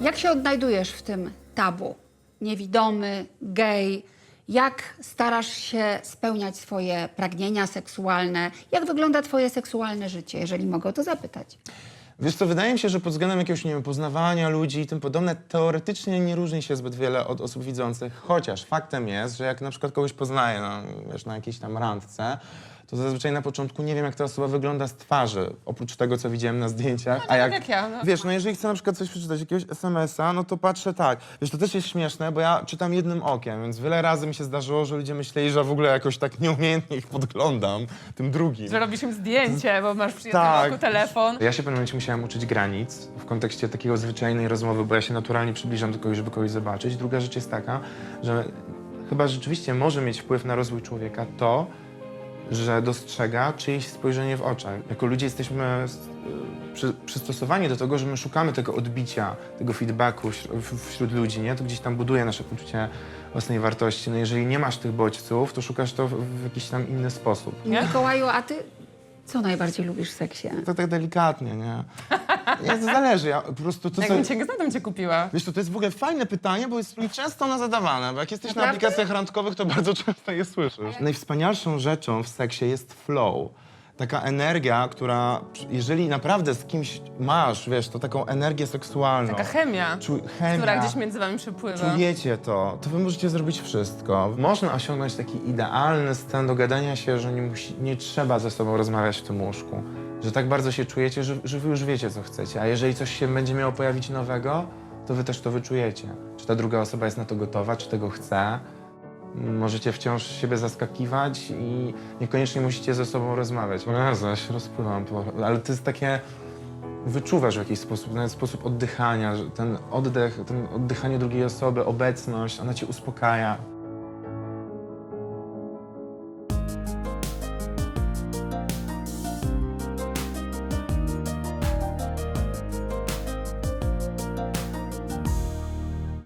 Jak się odnajdujesz w tym tabu? Niewidomy, gej. Jak starasz się spełniać swoje pragnienia seksualne? Jak wygląda twoje seksualne życie, jeżeli mogę o to zapytać? Wiesz co, wydaje mi się, że pod względem jakiegoś, nie wiem, poznawania ludzi i tym podobne, teoretycznie nie różni się zbyt wiele od osób widzących, chociaż faktem jest, że jak na przykład kogoś poznaję na, wiesz, na jakiejś tam randce, to zazwyczaj na początku nie wiem, jak ta osoba wygląda z twarzy, oprócz tego, co widziałem na zdjęciach. a jak, jak ja, no. Wiesz, no jeżeli chcę na przykład coś przeczytać, jakiegoś SMS-a, no to patrzę tak. Wiesz, to też jest śmieszne, bo ja czytam jednym okiem, więc wiele razy mi się zdarzyło, że ludzie myśleli, że w ogóle jakoś tak nieumiejętnie ich podglądam, tym drugim. Że robisz im zdjęcie, bo masz przy jednym Tak. oku telefon. Ja się w pewnym momencie musiałem uczyć granic w kontekście takiego zwyczajnej rozmowy, bo ja się naturalnie przybliżam do kogoś, żeby kogoś zobaczyć. Druga rzecz jest taka, że chyba rzeczywiście może mieć wpływ na rozwój człowieka to, że dostrzega czyjeś spojrzenie w oczach. Jako ludzie jesteśmy s- przy, przystosowani do tego, że my szukamy tego odbicia, tego feedbacku wśród, wśród ludzi, nie? To gdzieś tam buduje nasze poczucie własnej wartości. No jeżeli nie masz tych bodźców, to szukasz to w, w jakiś tam inny sposób. Nie? Mikołaju, a ty co najbardziej lubisz w seksie? To tak delikatnie, nie? Nie, to zależy. Ja po prostu to, co... Jakbym cię gazetą cię kupiła. Wiesz, to, to jest w ogóle fajne pytanie, bo jest mi często ono zadawane, bo jak jesteś na Naprawdę? aplikacjach randkowych, to bardzo często je słyszysz. Najwspanialszą rzeczą w seksie jest flow. Taka energia, która, jeżeli naprawdę z kimś masz, wiesz, to taką energię seksualną. Taka chemia, Czu, chemia, która gdzieś między wami przepływa. czujecie to, to wy możecie zrobić wszystko. Można osiągnąć taki idealny stan dogadania się, że nie, musi, nie trzeba ze sobą rozmawiać w tym łóżku. Że tak bardzo się czujecie, że, że wy już wiecie, co chcecie. A jeżeli coś się będzie miało pojawić nowego, to wy też to wyczujecie. Czy ta druga osoba jest na to gotowa, czy tego chce. Możecie wciąż siebie zaskakiwać i niekoniecznie musicie ze sobą rozmawiać. Ja się rozpływam, po- ale to jest takie... Wyczuwasz w jakiś sposób, nawet sposób oddychania, ten oddech, ten oddychanie drugiej osoby, obecność, ona cię uspokaja.